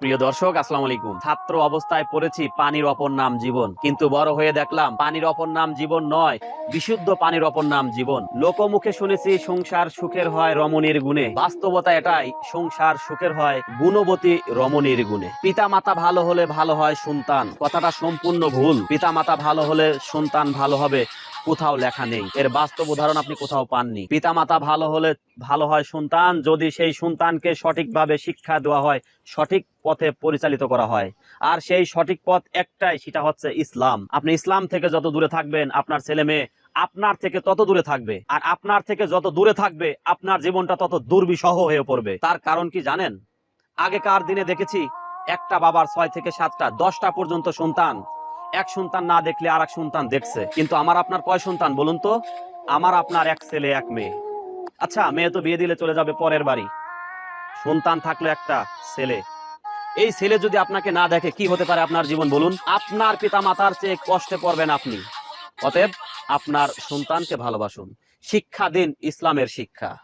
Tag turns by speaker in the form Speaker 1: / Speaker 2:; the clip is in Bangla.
Speaker 1: প্রিয় দর্শক, আসসালাম আলাইকুম। ছাত্র অবস্থায় পড়েছি পানির অপর নাম জীবন। কিন্তু বড় হয়ে দেখলাম, পানির অপর নাম জীবন নয়, বিশুদ্ধ পানির অপর নাম জীবন। লোকমুখে শুনেছি, সংসার সুখের হয় রমণীর গুণে। বাস্তবতা এটাই, সংসার সুখের হয় গুণবতী রমণীর গুণে। পিতা মাতা ভালো হলে ভালো হয় সন্তান। কথাটা সম্পূর্ণ ভুল। পিতা মাতা ভালো হলে সন্তান ভালো হবে। কোথাও লেখা নেই। এর বাস্তব উদাহরণ আপনি কোথাও পাননি। পিতা মাতা ভালো হলে ভালো হয় সন্তান, যদি সেই সন্তানকে সঠিকভাবে শিক্ষা দেওয়া হয়, সঠিক পথে পরিচালিত করা হয়। আর সেই সঠিক পথ একটাই, সেটা হচ্ছে ইসলাম। আপনি ইসলাম থেকে যত দূরে থাকবেন, আপনার ছেলে মেয়ে আপনার থেকে তত দূরে থাকবে। আর আপনার থেকে যত দূরে থাকবে, আপনার জীবনটা তত দুর্বিষহ হয়ে পড়বে। তার কারণ কি জানেন? আগেকার দিনে দেখেছি, একটা বাবার ছয় থেকে সাতটা, দশটা পর্যন্ত সন্তান এক সন্তান না দেখলে আর এক সন্তান দেখছে। কিন্তু আমার আপনার কয় সন্তান বলুন তো? আমার আপনার এক ছেলে, এক মেয়ে। আচ্ছা মেয়ে তো বিয়ে দিলে চলে যাবে পরের বাড়ি। সন্তান থাকল একটা ছেলে। এই ছেলে যদি আপনাকে না দেখে, কি হতে পারে আপনার জীবন বলুন? আপনার পিতা মাতার চেয়ে কষ্টে পড়বেন আপনি। অতএব আপনার সন্তানকে ভালোবাসুন। শিক্ষা দিন ইসলামের শিক্ষা।